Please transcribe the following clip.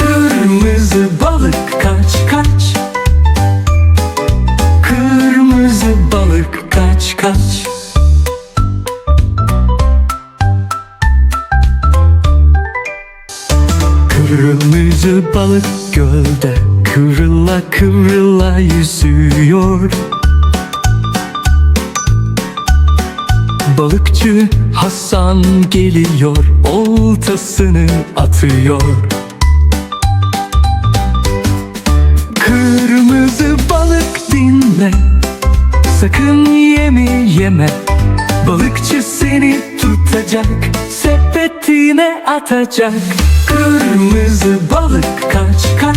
Kırmızı balık kaç kaç. Kırmızı balık kaç kaç. Kırmızı balık gölde Kıvrıla kıvrıla yüzüyor. Balıkçı Hasan geliyor Oltasını atıyor Sakın yemi yeme. Balıkçı seni tutacak Sepetine atacak. Kırmızı balık kaç kaç